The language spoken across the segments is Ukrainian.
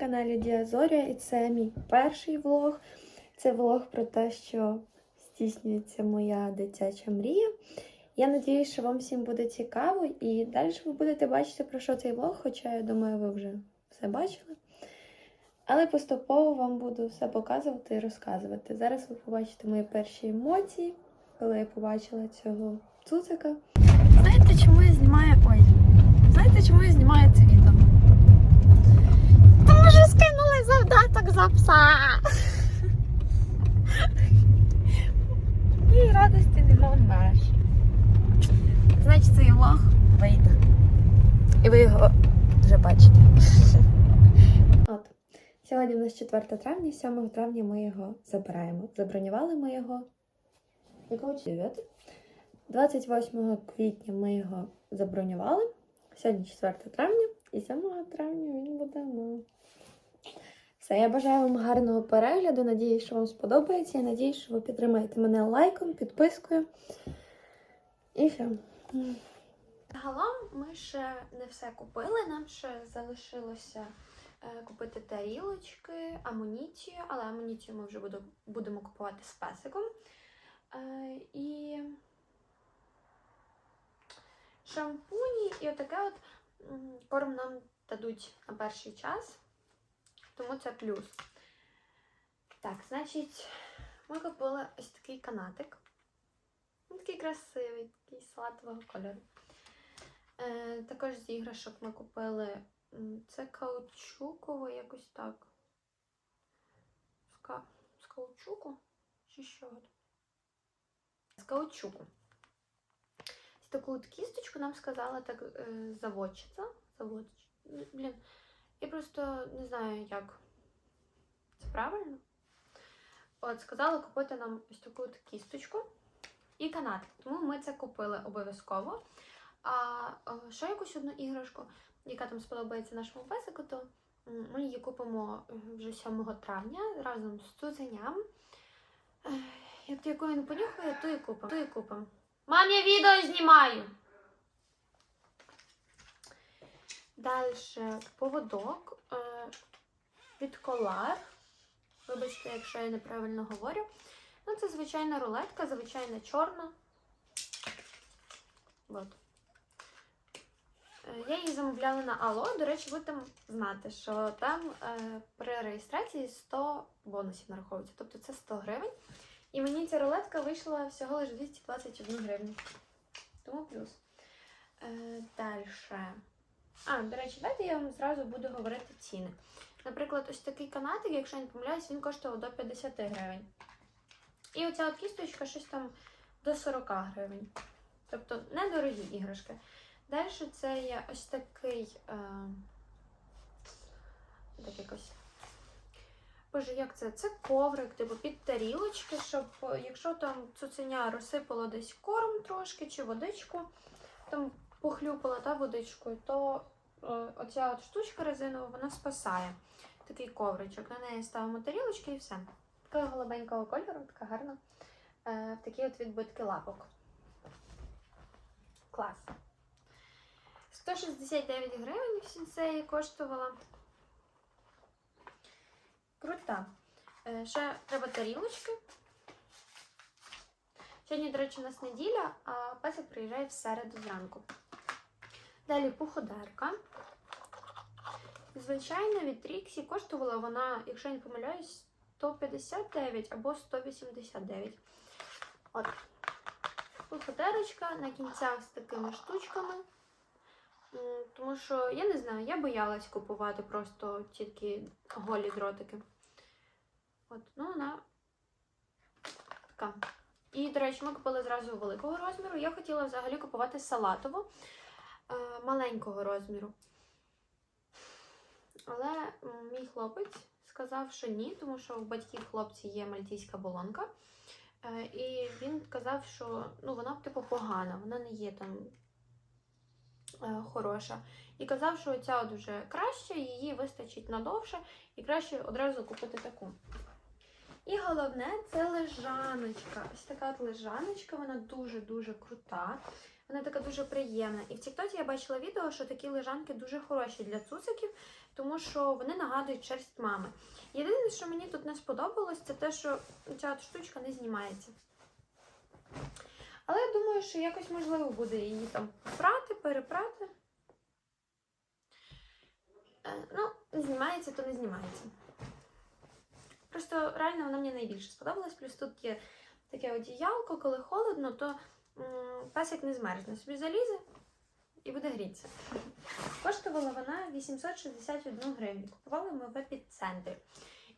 каналі Діазорія і це мій перший влог. Це влог про те, що здійснюється моя дитяча мрія. Я надіюсь, що вам всім буде цікаво, і далі ви будете бачити, про що цей влог, хоча я думаю, ви вже все бачили. Але поступово вам буду все показувати і розказувати. Зараз ви побачите мої перші емоції, коли я побачила цього цуцика. Знаєте, чому я знімаю. Ой, знаєте, чому я знімаю це відео? Що скинули завдаток за пса. І радості нема меж. Значить, цей влог вийде. І ви його вже бачите. От. Сьогодні у нас 4 травня, 7 травня ми його забираємо. Забронювали ми його. Якого 9? 28 квітня ми його забронювали. Сьогодні 4 травня і 7 травня він буде. Все, я бажаю вам гарного перегляду. Надіюсь, що вам сподобається. Я надіюсь, що ви підтримаєте мене лайком, підпискою. І все. Загалом ми ще не все купили. Нам ще залишилося е, купити тарілочки, амуніцію, але амуніцію ми вже будемо купувати з песиком. Е, і шампуні, і отаке от корм нам дадуть на перший час, тому це плюс. Так, значить, ми купили ось такий канатик. Він такий красивий, такий салатового кольору. Е, також з іграшок ми купили це каучуково, якось так. З, ка... з каучуку? Чи що? З каучуку. Таку от кісточку нам сказала так е, заводчиця. Заводч... Ну, Блін, я просто не знаю, як це правильно. От, сказала купити нам ось таку кісточку і канат. Тому ми це купили обов'язково. А е, ще якусь одну іграшку, яка там сподобається нашому песику, то ми її купимо е, вже 7 травня разом з цуценям. Як яку він понюхає, то і купимо. То і купимо. Мам, я відео знімаю. Далі поводок е, від колар. Вибачте, якщо я неправильно говорю. Ну, це звичайна рулетка, звичайна чорна. От. Е, Я її замовляла на Ало. До речі, ви там знати, що там е, при реєстрації 100 бонусів нараховується. Тобто це 100 гривень. І мені ця рулетка вийшла всього лише 221 гривню. Тому плюс. Е, Далі. А, до речі, давайте я вам зразу буду говорити ціни. Наприклад, ось такий канатик, якщо я не помиляюсь, він коштував до 50 гривень. І оця от кісточка щось там до 40 гривень. Тобто недорогі іграшки. Далі це є ось такий. Е, так якось. Боже, як це? Це коврик, типу під тарілочки, щоб е, якщо там цуценя розсипало десь корм трошки чи водичку, там похлюпала та водичкою, то оця от штучка резинова вона спасає. Такий ковричок. На неї ставимо тарілочки і все. Такого голубенького кольору, така гарна. Е, в такі от відбитки лапок. Клас. 169 гривень в сінсеї коштувала. Крута. Е, Ще треба тарілочки. Сьогодні, до речі, у нас неділя, а песик приїжджає в середу зранку. Далі пуходерка. Звичайно, від Тріксі коштувала вона, якщо я не помиляюсь, 159 або 189. От. Пуходерочка на кінцях з такими штучками. Тому що, я не знаю, я боялась купувати просто тільки голі дротики. От, ну вона така. І, до речі, ми купили зразу великого розміру. Я хотіла взагалі купувати салатову маленького розміру. Але мій хлопець сказав, що ні, тому що в батьків хлопці є мальтійська болонка. Е, і він казав, що ну, вона типу погана, вона не є там е, хороша. І казав, що ця от вже краще, її вистачить надовше, і краще одразу купити таку. І головне це лежаночка. Ось така лежаночка, вона дуже-дуже крута. Вона така дуже приємна. І в Тіктоці я бачила відео, що такі лежанки дуже хороші для цуциків, тому що вони нагадують шерсть мами. Єдине, що мені тут не сподобалось, це те, що ця штучка не знімається. Але я думаю, що якось можливо буде її там прати, перепрати. Е, Ну, знімається, то не знімається. Просто реально вона мені найбільше сподобалась. Плюс тут є таке одіялко, коли холодно, то песик не змерзне. Собі залізе і буде грітися. Коштувала вона 861 гривню. Купували ми в епіцентрі.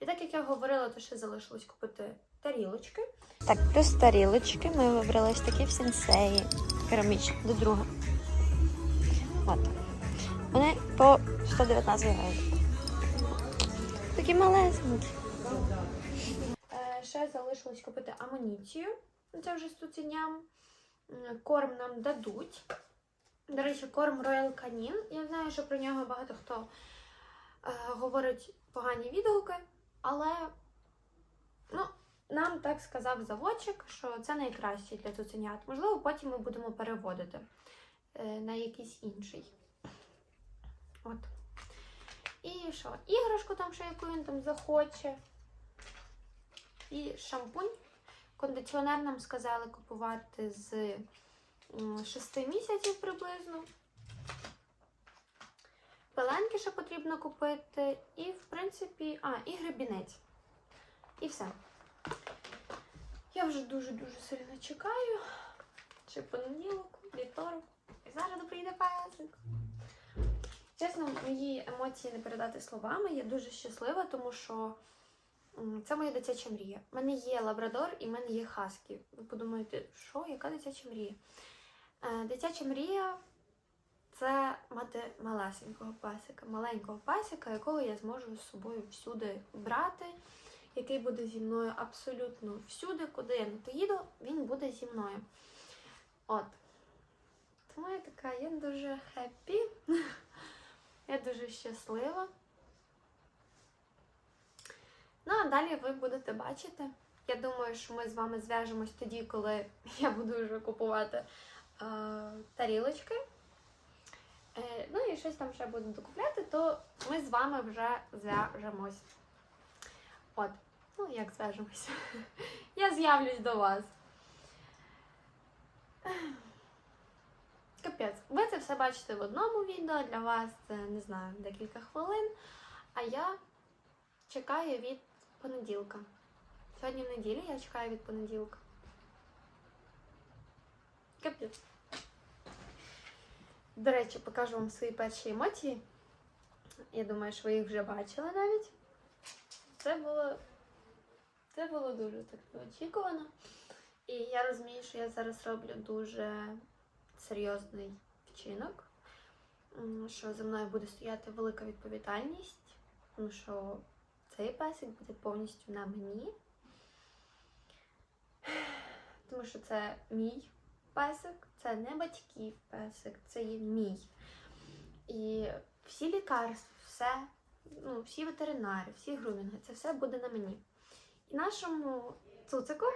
І так як я говорила, то ще залишилось купити тарілочки. Так, плюс тарілочки. Ми вибрались такі в сенсеї. Керамічні, до друга. От. Вони по 119 гривень. Такі малесенькі. Е, Ще залишилось купити амуніцію. Це вже з цуценям. Корм нам дадуть. До речі, корм Royal Canin. Я знаю, що про нього багато хто е, говорить погані відгуки, але ну, нам так сказав заводчик, що це найкращий для цуценят. Можливо, потім ми будемо переводити е, на якийсь інший. От. І що? Іграшку там ще яку він там захоче. І шампунь. Кондиціонер нам сказали купувати з 6 місяців приблизно. Пеленки ще потрібно купити. І, в принципі, а, і гребінець. І все. Я вже дуже-дуже сильно чекаю. Чи понеділок, вівторок. І зараз прийде песик. Чесно, мої емоції не передати словами. Я дуже щаслива, тому що це моя дитяча мрія. У мене є лабрадор і в мене є хаскі. Ви подумаєте, що, яка дитяча мрія? Е, Дитяча мрія це мати малесенького песика, маленького песика, якого я зможу з собою всюди брати, який буде зі мною абсолютно всюди, куди я не поїду, він буде зі мною. От. Тому я така, я дуже хеппі. Я дуже щаслива. Далі ви будете бачити. Я думаю, що ми з вами зв'яжемось тоді, коли я буду вже купувати е, тарілочки. Е, ну і щось там ще буду докупляти, то ми з вами вже зв'яжемось. От, ну як зв'яжемось? Я з'явлюсь до вас. Капець, ви це все бачите в одному відео, для вас це, не знаю, декілька хвилин. А я чекаю від понеділка. Сьогодні в неділі я чекаю від понеділка. Капець. До речі, покажу вам свої перші емоції. Я думаю, що ви їх вже бачили навіть. Це було, це було дуже так неочікувано. І я розумію, що я зараз роблю дуже серйозний вчинок, що за мною буде стояти велика відповідальність, тому що цей песик буде повністю на мені. Тому що це мій песик, це не батьків песик, це є мій. І всі лікарства, все, ну, всі ветеринари, всі грумінги, це все буде на мені. І нашому цуцику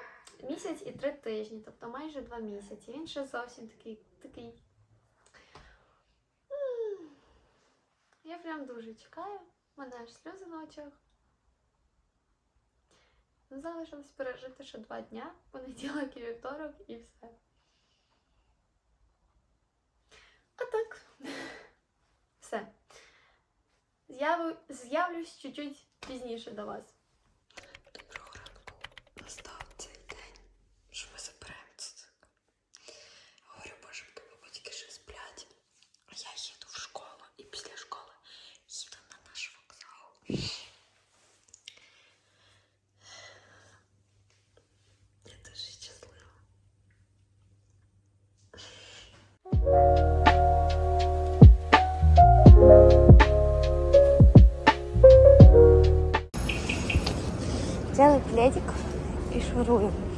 місяць і три тижні, тобто майже два місяці. Він ще зовсім такий, такий. Я прям дуже чекаю. Мене аж сльози на очах. Залишилось пережити ще два дня, понеділок і вівторок, і все. А так. Все. З'явлюсь чуть-чуть пізніше до вас.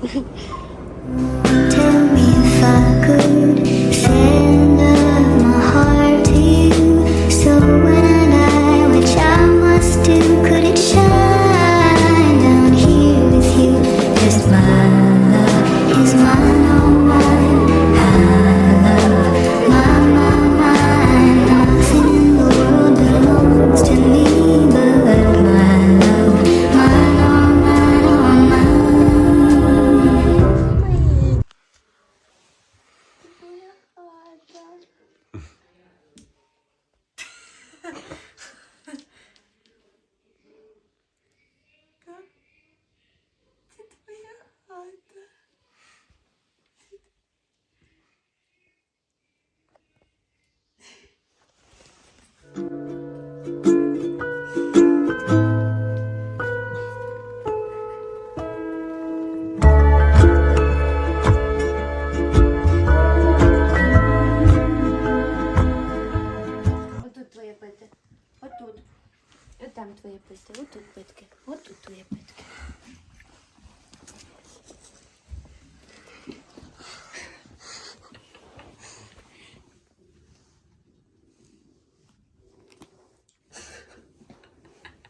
Tell me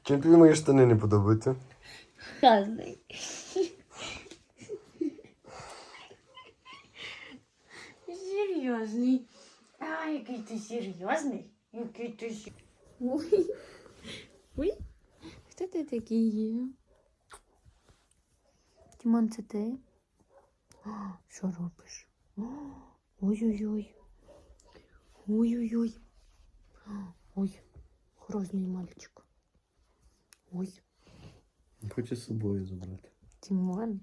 Чим тобі мої штани не подобаються? Разний. Серйозний. А, який ти серйозний? Який ти сер- Ой. Ой. Хто ти такий є? Тімон, це ти? О, Що робиш? Ой-ой-ой. Ой-ой-ой. Ой, грозний мальчик. Ой, Хочу з собою забрати. Тімон.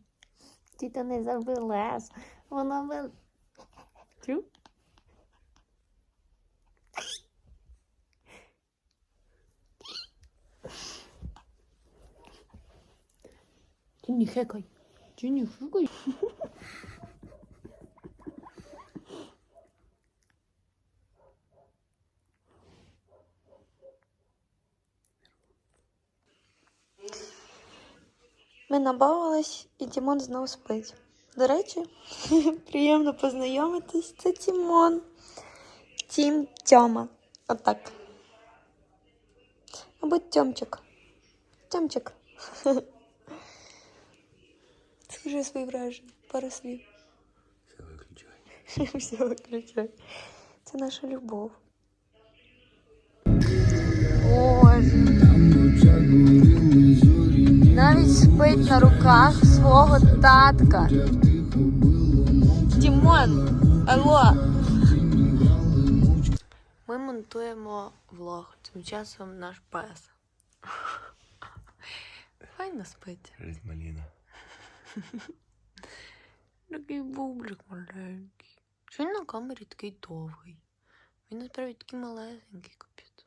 Ти то не забилась. Вона би... Тю? Ти не хекай. Ти не хекай. Ми набавились, і Тімон знов спить. До речі, приємно познайомитись. Це Тімон. Тім Тьома. Отак. Або Тьомчик. Тьомчик. Скажи свої враження, пару слів. Все виключай. Все виключай. Це наша любов. Боже. Спить на руках свого татка. Дімон, алло. Ми монтуємо влог. Тим часом наш пес. Файно спить. Маліна. Такий бублик маленький. Що він на камері такий довгий? Він насправді такий малесенький капець.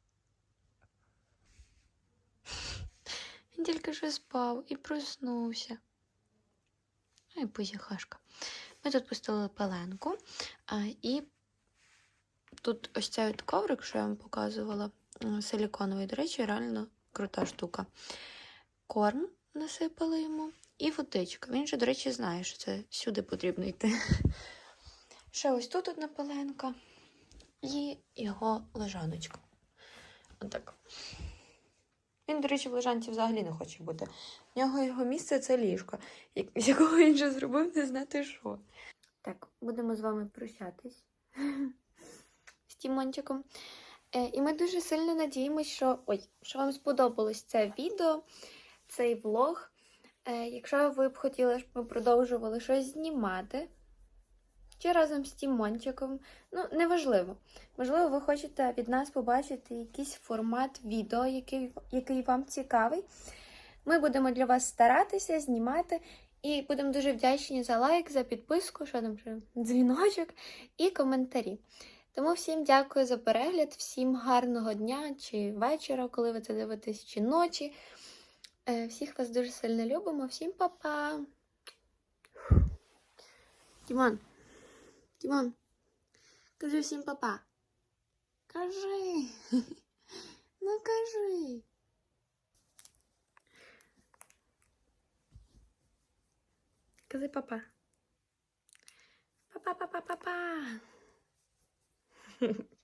Він тільки що спав і проснувся. Ну і позіхашка. Ми тут поставили пеленку, а, і тут ось цей от коврик, що я вам показувала, силіконовий, до речі, реально крута штука. Корм насипали йому і водичка. Він же, до речі, знає, що це сюди потрібно йти. Ще ось тут одна пеленка і його лежаночка. Отак. Він, до речі, в лежанці взагалі не хоче бути. В нього його місце це ліжко, з якого він вже зробив не знати що. Так, будемо з вами прощатись з Тімончиком. Е, і ми дуже сильно надіємось, що, ой, що вам сподобалось це відео, цей влог. Е, якщо ви б хотіли, щоб ми продовжували щось знімати, чи разом з Тімончиком, ну, неважливо. Можливо, ви хочете від нас побачити якийсь формат відео, який, який вам цікавий. Ми будемо для вас старатися знімати. І будемо дуже вдячні за лайк, за підписку, що там ще дзвіночок і коментарі. Тому всім дякую за перегляд, всім гарного дня чи вечора, коли ви це дивитесь, чи ночі. Е, Всіх вас дуже сильно любимо. Всім па-па! Дімон, Дімон, кажи всім па-па. Кажи. Ну кажи. Кажи папа. Папа, Па-па-па-па-па-па.